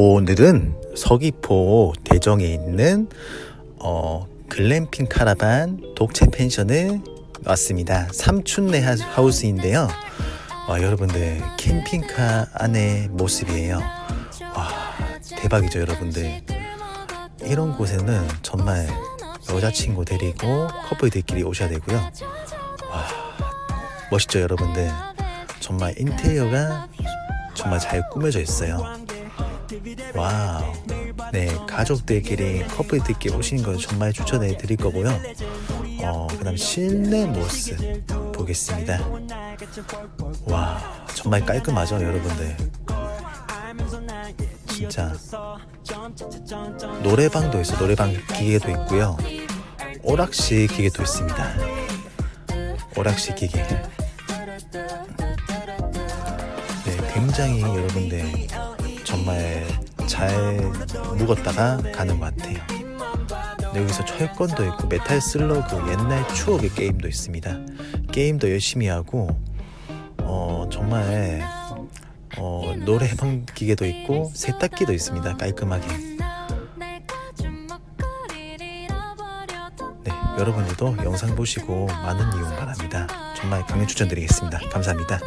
오늘은 서귀포 대정에 있는 어, 글램핑 카라반 독채 펜션을 왔습니다. 삼춘내 하- 하우스인데요. 와, 여러분들 캠핑카 안의 모습이에요. 와 대박이죠 여러분들. 이런 곳에는 정말 여자친구 데리고 커플들끼리 오셔야 되고요. 와 멋있죠 여러분들. 정말 인테리어가 정말 잘 꾸며져 있어요. 와우. 네, 가족들끼리 커플들끼리 오시는 걸 정말 추천해 드릴 거고요. 어, 그 다음 실내 모습 보겠습니다. 와, 정말 깔끔하죠, 여러분들. 진짜 노래방도 있어, 노래방 기계도 있고요. 오락실 기계도 있습니다. 오락실 기계. 네, 굉장히 여러분들 잘 묵었다가 가는 것 같아요. 네, 여기서 철권도 있고 메탈 슬러그 옛날 추억의 게임도 있습니다. 게임도 열심히 하고 어, 정말 어, 노래방 기계도 있고 세탁기도 있습니다. 깔끔하게. 네, 여러분들도 영상 보시고 많은 이용 바랍니다. 정말 강력 추천드리겠습니다. 감사합니다.